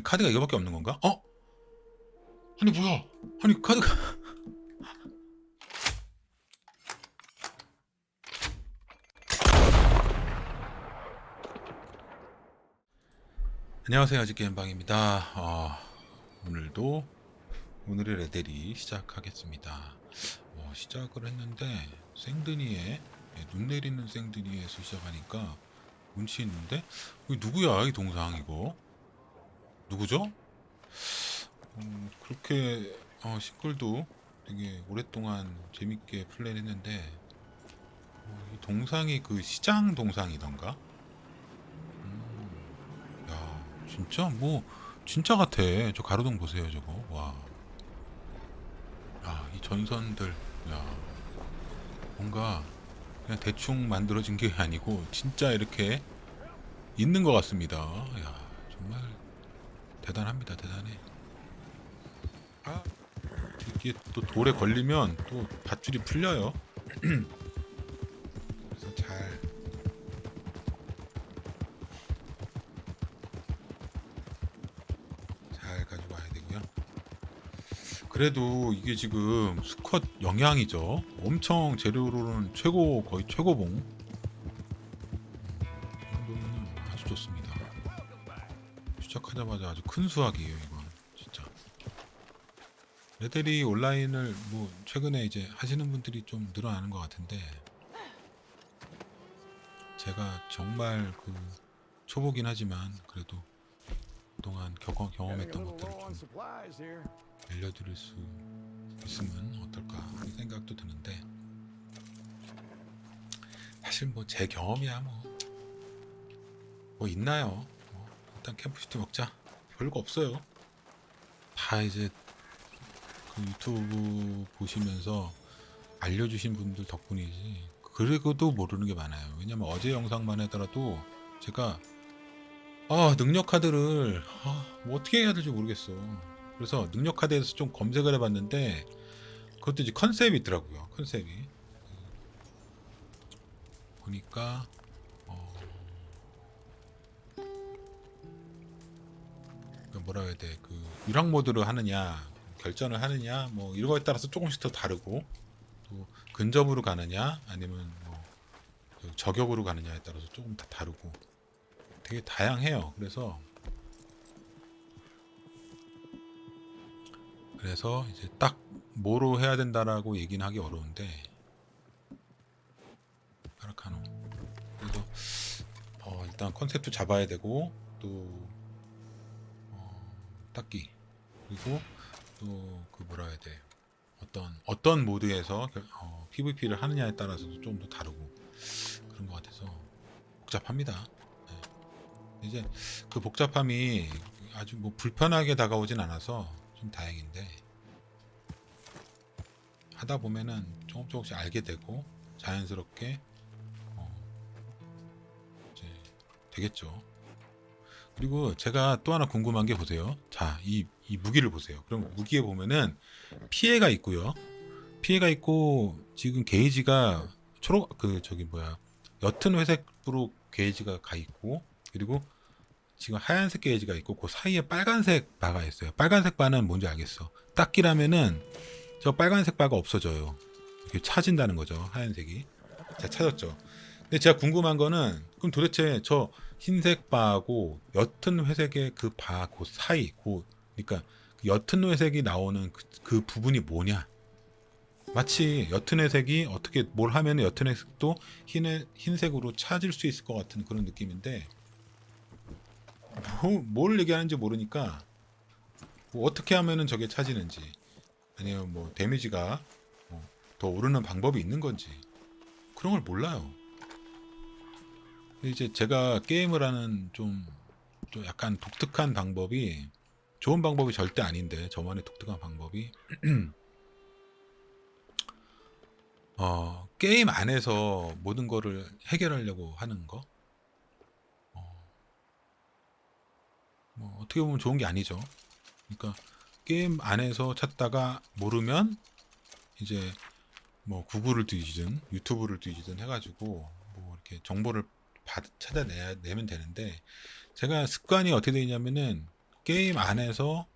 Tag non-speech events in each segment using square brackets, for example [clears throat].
카드가 이거밖에 없는 건가? 어? 아니 뭐야? 아니 카드가 안녕하세요 아직 게임방입니다. 어, 오늘도 오늘의 레데리 시작하겠습니다. 어, 시작을 했는데 생드니에 예, 눈 내리는 생드니에서 시작하니까 운치 있는데 누구야 이 동상 이거 누구죠? 음, 그렇게 어, 싱글도 되게 오랫동안 재밌게 플레이 했는데 어, 이 동상이 그 시장 동상이던가? 음, 야 진짜 뭐 진짜 같아 저 가로등 보세요 저거 와. 야, 이 전선들 야 뭔가 그냥 대충 만들어진 게 [laughs] 아니고 진짜 이렇게 있는 것 같습니다. 야 정말 대단합니다, 대단해. 아 이게 또 돌에 걸리면 또 밧줄이 풀려요. [clears throat] 그래서 잘. 그래도 이게 지금 수컷 영양이죠. 엄청 재료로는 최고 거의 최고봉. 시작하자마자 아주 큰 수확이에요 이건 진짜. 레데리 온라인을 뭐 최근에 이제 하시는 분들이 좀 늘어나는 것 같은데 제가 정말 그 초보긴 하지만 그래도 그동안 경험, 경험했던 것들을 좀 알려드릴 수 있으면 어떨까 생각도 드는데 사실 뭐 제 경험이야 뭐 뭐 있나요? 뭐 일단 캠프시트 먹자 별거 없어요. 다 이제 그 유튜브 보시면서 알려주신 분들 덕분이지 그래도 모르는 게 많아요. 왜냐면 어제 영상만 하더라도 제가 아 능력 카드를 아, 뭐 어떻게 해야 될지 모르겠어. 그래서 능력 카드에서 좀 검색을 해봤는데 그것도 이제 컨셉이 있더라고요. 컨셉이 보니까 뭐라 해야 돼? 그 유랑 모드로 하느냐, 결전을 하느냐, 뭐 이런 거에 따라서 조금씩 더 다르고 또 근접으로 가느냐, 아니면 뭐그 저격으로 가느냐에 따라서 조금 다 다르고 되게 다양해요. 그래서 그래서 이제 딱 뭐로 해야 된다라고 얘기는 하기 어려운데 아라카노 그래서 어, 일단 컨셉도 잡아야 되고 또 어, 딱기 그리고 또 그 뭐라 해야 돼 어떤 어떤 모드에서 결- 어, PVP를 하느냐에 따라서도 좀 더 다르고 그런 것 같아서 복잡합니다. 네. 이제 그 복잡함이 아주 뭐 불편하게 다가오진 않아서 좀 다행인데 하다 보면은 조금 조금씩 알게 되고 자연스럽게 어 이제 되겠죠. 그리고 제가 또 하나 궁금한 게 보세요. 자, 이, 이 무기를 보세요. 그럼 무기에 보면은 피해가 있고요. 피해가 있고 지금 게이지가 초록 그 저기 뭐야 옅은 회색으로 게이지가 가 있고 그리고 지금 하얀색 게이지가 있고 그 사이에 빨간색 바가 있어요. 빨간색 바는 뭔지 알겠어. 딱기라면은 저 빨간색 바가 없어져요. 이렇게 차진다는 거죠. 하얀색이. 자, 찾았죠. 근데 제가 궁금한 거는 그럼 도대체 저 흰색 바하고 옅은 회색의 그 바, 그 사이, 그 그러니까 그 옅은 회색이 나오는 그, 그 부분이 뭐냐? 마치 옅은 회색이 어떻게 뭘 하면 옅은 회색도 흰 흰색으로 차질 수 있을 것 같은 그런 느낌인데 뭐, 뭘 얘기하는지 모르니까 뭐 어떻게 하면은 저게 차지는지 아니면 뭐 데미지가 뭐 더 오르는 방법이 있는 건지 그런 걸 몰라요. 이제 제가 게임을 하는 좀, 좀 약간 독특한 방법이 좋은 방법이 절대 아닌데 저만의 독특한 방법이 [clears throat] 어, 게임 안에서 모든 거를 해결하려고 하는 거. 어, 뭐 어떻게 보면 좋은 게 아니죠. 그러니까 게임 안에서 찾다가 모르면 이제 뭐 구글을 뒤지든 유튜브를 뒤지든 해가지고 뭐 이렇게 정보를 받, 찾아내야 내면 되는데 제가 습관이 어떻게 되냐면은 게임 안에서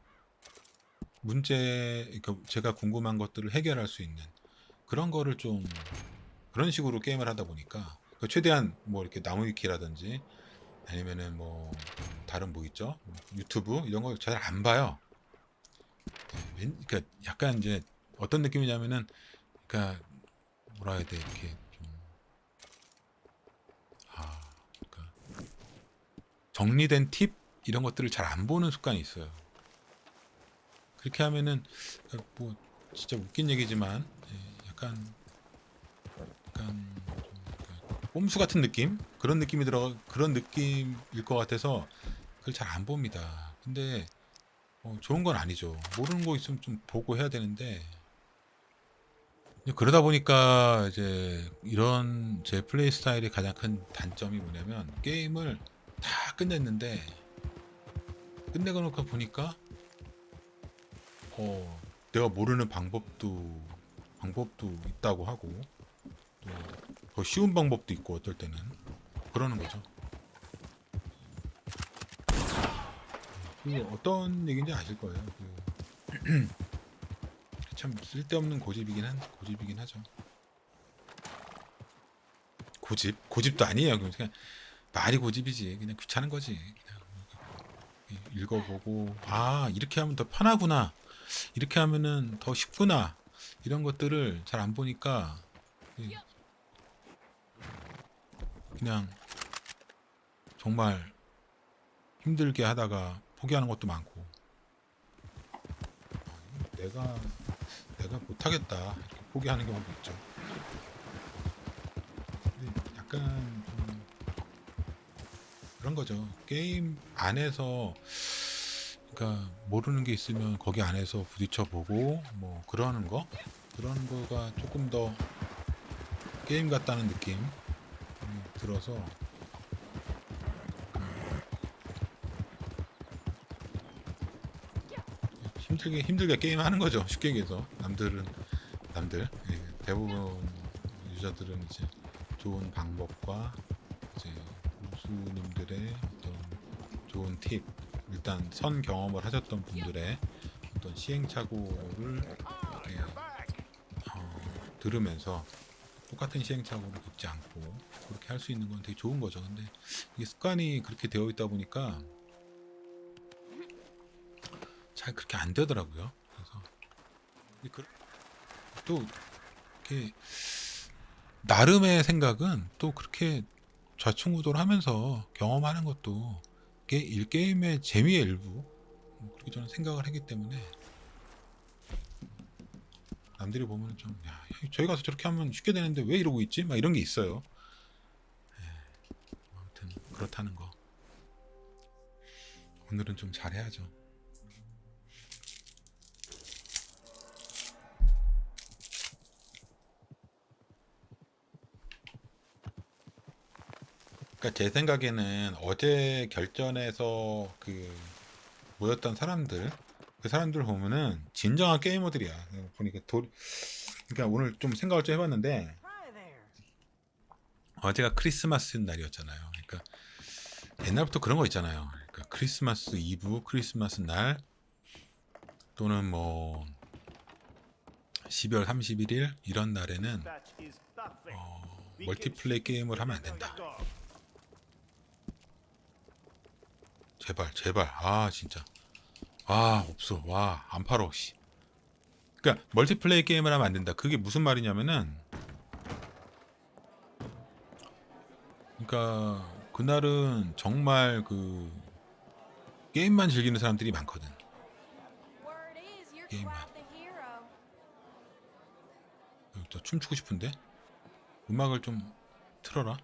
문제 그러니까 제가 궁금한 것들을 해결할 수 있는 그런 거를 좀 그런 식으로 게임을 하다 보니까 그 최대한 뭐 이렇게 나무 위키라든지 아니면은 뭐 다른 뭐 있죠 유튜브 이런 걸 잘 안 봐요. 네, 왠- 그러니까 약간 이제 어떤 느낌이냐면은 그러니까 뭐라 해야 돼 이렇게 좀 아, 그러니까 정리된 팁 이런 것들을 잘 안 보는 습관이 있어요. 그렇게 하면은 뭐 진짜 웃긴 얘기지만 예, 약간 약간 꼼수 같은 느낌 그런 느낌이 들어 그런 느낌일 것 같아서 그걸 잘 안 봅니다. 근데 어, 좋은 건 아니죠. 모르는 거 있으면 좀 보고 해야 되는데 그러다 보니까 이제 이런 제 플레이 스타일의 가장 큰 단점이 뭐냐면 게임을 다 끝냈는데 끝내고 놓고 보니까 어 내가 모르는 방법도 방법도 있다고 하고 또 더 쉬운 방법도 있고 어떨 때는 그러는 거죠. 그게 어떤 얘기인지 아실 거예요. 그 [clears throat] 참 쓸데없는 고집이긴 한 고집이긴 하죠. 고집 고집도 아니에요. 그냥 말이 고집이지. 그냥 귀찮은 거지. 그냥 읽어보고 아 이렇게 하면 더 편하구나. 이렇게 하면은 더 쉽구나. 이런 것들을 잘 안 보니까 이- 그냥 정말 힘들게 하다가 포기하는 것도 많고 아, 내가 내가 못하겠다 이렇게 포기하는 경우도 있죠. 근데 약간 좀 그런 거죠. 게임 안에서 그러니까 모르는 게 있으면 거기 안에서 부딪혀 보고 뭐 그러는 거? 그런 거가 조금 더 게임 같다는 느낌이 들어서. 힘들게 힘들게 게임 하는 거죠. 쉽게 얘기해서. 남들은 남들. 예, 대부분 유저들은 이제 좋은 방법과 이제 우수님 들의 어떤 좋은 팁 일단 선 경험을 하셨던 분들의 어떤 시행착오를 이렇게, 어, 들으면서 똑같은 시행착오를 겪지 않고 그렇게 할 수 있는 건 되게 좋은 거죠. 근데 이게 습관이 그렇게 되어 있다 보니까 잘 그렇게 안 되더라고요. 그래서 그- 또 이렇게 나름의 생각은 또 그렇게 좌충우돌 하면서 경험하는 것도 게 일게임의 재미의 일부 뭐 그렇게 저는 생각을 하기 때문에 남들이 보면 좀 야, 저희 가서 저렇게 하면 쉽게 되는데 왜 이러고 있지? 막 이런 게 있어요. 예, 아무튼 그렇다는 거. 오늘은 좀 잘해야죠. 그러니까 제 생각에는 어제 결전에서 그 모였던 사람들 그 사람들 보면은 진정한 게이머들이야. 보니까 도, 그러니까 오늘 좀 생각을 좀 해봤는데. 어제가 크리스마스 날이었잖아요. 그러니까 옛날부터 그런 거 있잖아요. 그러니까 크리스마스 이브, 크리스마스 날 또는 뭐 12월 31일 이런 날에는. 어, 멀티플레이 게임을 하면 안 된다. 제발 제발. 아 진짜. 아 없어. 와 안 팔어 씨. 그러니까 멀티플레이 게임을 하면 안 된다. 그게 무슨 말이냐면은 그러니까 그날은 정말 그 게임만 즐기는 사람들이 많거든. 또 춤추고 싶은데? 음악을 좀 틀어라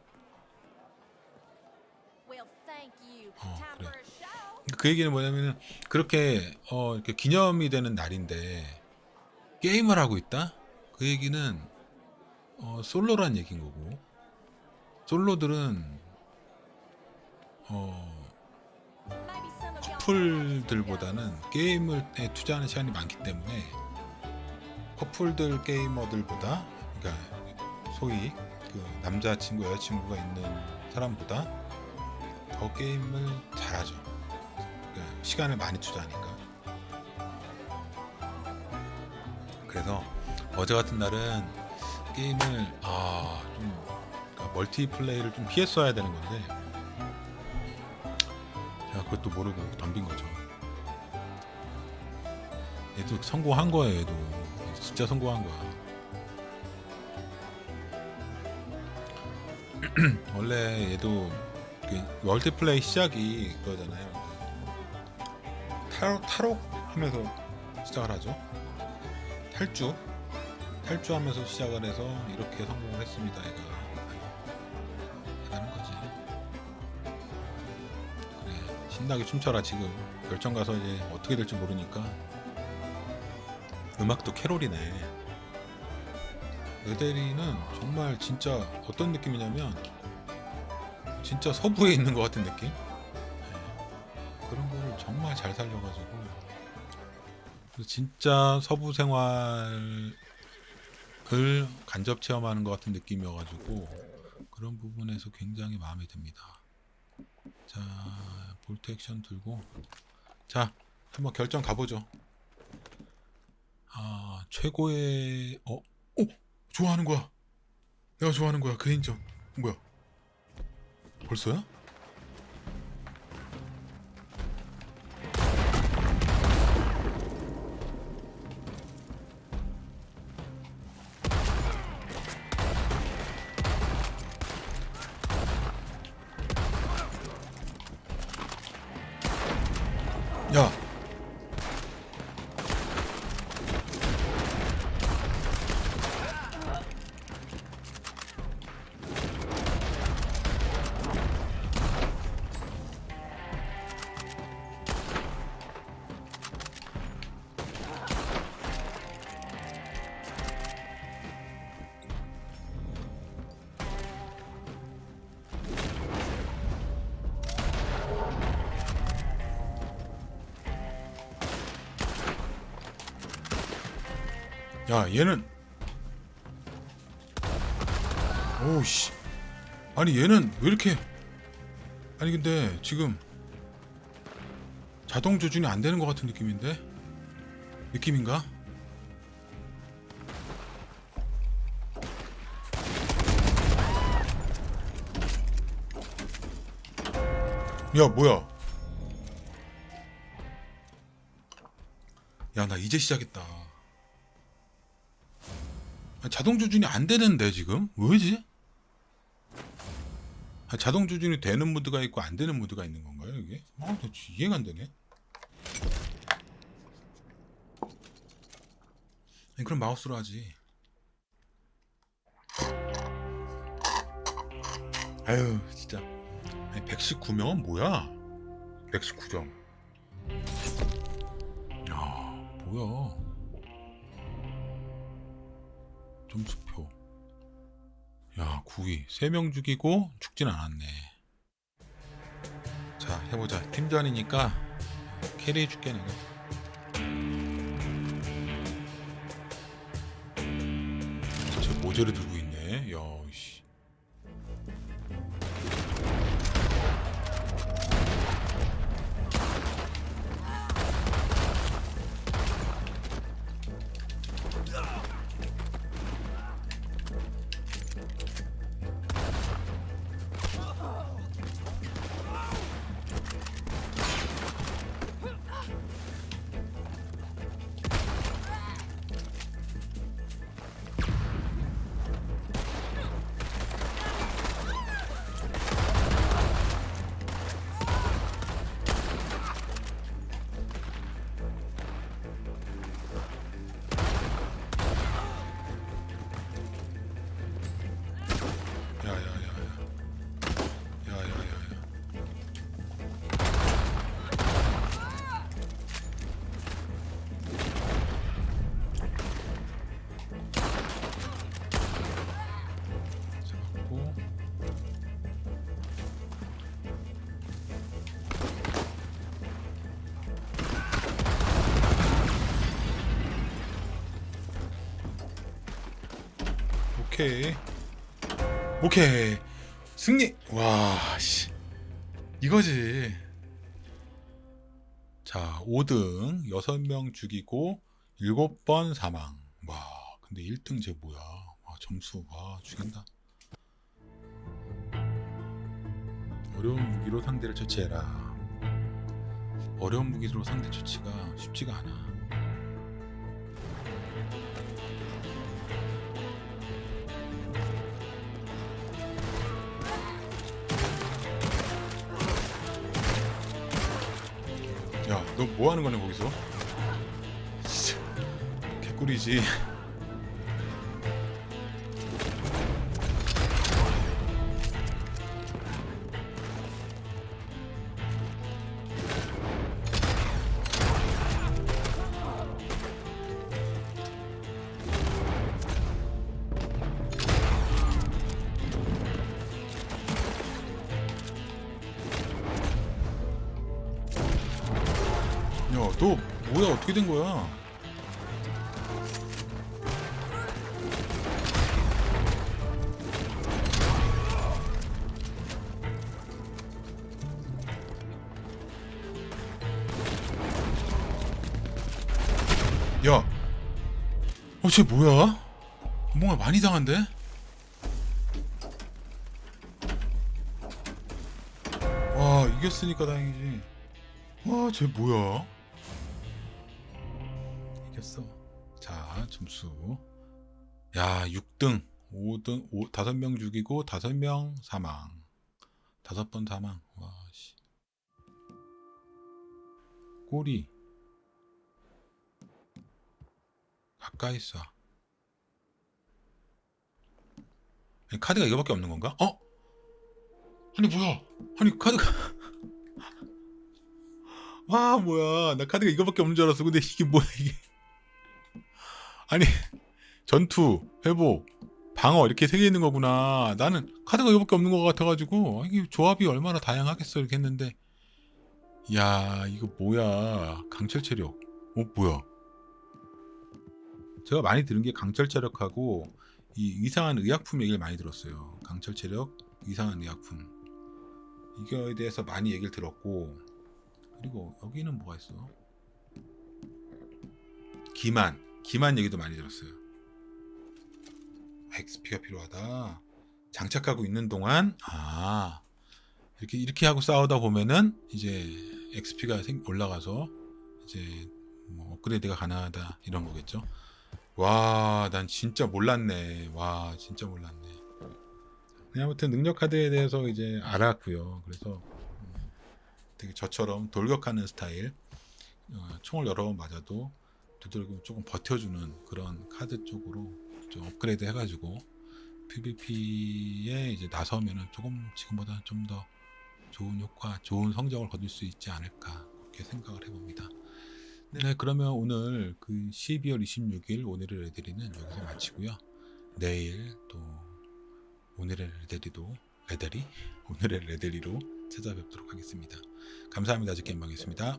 그 얘기는 뭐냐면은 그렇게 어 이렇게 기념이 되는 날인데 게임을 하고 있다? 그 얘기는 어 솔로란 얘기인 거고 솔로들은 어 커플들보다는 게임을 에 투자하는 시간이 많기 때문에 커플들 게이머들보다 그러니까 소위 그 남자친구 여자친구가 있는 사람보다 더 게임을 잘하죠. 시간을 많이 투자하니까. 그래서 어제 같은 날은 게임을 아좀 그러니까 멀티플레이를 좀 피했어야 되는 건데 제가 그것도 모르고 덤빈 거죠. 얘도 성공한 거예요. 얘도 진짜 성공한 거야. [clears throat] 원래 얘도 그 멀티플레이 시작이 그거잖아요. 타로 타로 하면서 시작을 하죠. 탈주 탈주하면서 시작을 해서 이렇게 성공을 했습니다. 얘가 대단한 거지. 그래 신나게 춤춰라 지금 결정 가서 이제 어떻게 될지 모르니까 음악도 캐롤이네. 레데리는 정말 진짜 어떤 느낌이냐면 진짜 서부에 있는 것 같은 느낌? 거를 정말 잘 살려가지고 진짜 서부 생활을 간접 체험하는 것 같은 느낌이어가지고 그런 부분에서 굉장히 마음에 듭니다. 자 볼트 액션 들고 자 한번 결정 가보죠. 아 최고의 어? 어? 좋아하는 거야. 내가 좋아하는 거야. 그 인정. 뭐야? 벌써야? 야. 야 얘는. 오우씨. 아니 얘는 왜 이렇게. 아니 근데 지금 자동 조준이 안 되는 것 같은 느낌인데? 느낌인가? 야 뭐야? 야 나 이제 시작했다. 아, 자동 조준이 안 되는데 지금 왜지? 아, 자동 조준이 되는 모드가 있고 안 되는 모드가 있는 건가요 이게? 아, 나 진짜 이해가 안 되네. 그럼 마우스로 하지. 아유 진짜. 아니, 119명은 뭐야? 119점. 야 뭐야? 점수표. 야, 9위. 3명 죽이고 죽진 않았네. 자, 해보자. 팀전이니까 캐리해 줄게, 내가. 저 모자를 들고 있네. 야, 씨. 오케이. 오케이. 승리. 와, 씨. 이거지. 자, 5등 6명 죽이고 7번 사망. 와, 근데 1등 쟤 뭐야? 와, 점수 와, 죽인다. 어려운 무기로 상대를 처치해라. 어려운 무기로 상대 처치가 쉽지가 않아. 너 뭐 하는 거냐 거기서? 진짜 개꿀이지. 어떻게 된 거야? 야, 어, 쟤 뭐야? 뭔가 많이 당한데? 와, 이겼으니까 다행이지. 와, 쟤 뭐야? 이겼어. 자, 점수. 야, 6등, 5등, 5, 5명 죽이고 5명 사망. 5번 사망. 와, 씨. 꼬리. 가까이 쏴. 아니, 카드가 이거밖에 없는 건가? 어? 아니, 뭐야? 아니, 카드가. 와 [laughs] 뭐야 나 카드가 이거밖에 없는 줄 알았어 근데 이게 뭐야 이게 아니 전투 회복 방어 이렇게 세 개 있는 거구나. 나는 카드가 이거밖에 없는 것 같아가지고 아, 이게 조합이 얼마나 다양하겠어 이렇게 했는데. 야 이거 뭐야? 강철 체력. 어 뭐야? 제가 많이 들은 게 강철 체력하고 이 이상한 의약품 얘기를 많이 들었어요. 강철 체력 이상한 의약품. 이거에 대해서 많이 얘기를 들었고 그리고 여기는 뭐가 있어? 기만, 기만 얘기도 많이 들었어요. XP가 필요하다. 장착하고 있는 동안 아 이렇게 이렇게 하고 싸우다 보면은 이제 XP가 생, 올라가서 이제 뭐 업그레이드가 가능하다 이런 거겠죠. 와, 난 진짜 몰랐네. 와, 진짜 몰랐네. 그냥 아무튼 능력 카드에 대해서 이제 알았고요. 그래서 되게 저처럼 돌격하는 스타일 어, 총을 여러 번 맞아도 되도록 조금 버텨주는 그런 카드 쪽으로 좀 업그레이드 해가지고 PVP에 이제 나서면은 조금 지금보다 좀 더 좋은 효과, 좋은 성적을 거둘 수 있지 않을까 그렇게 생각을 해봅니다. 네, 그러면 오늘 그 12월 26일 오늘의 레데리는 여기서 마치고요. 내일 또 오늘의 레데리도 레데리 오늘의 레데리로 찾아뵙도록 하겠습니다. 감사합니다. 아직 겜방이었습니다.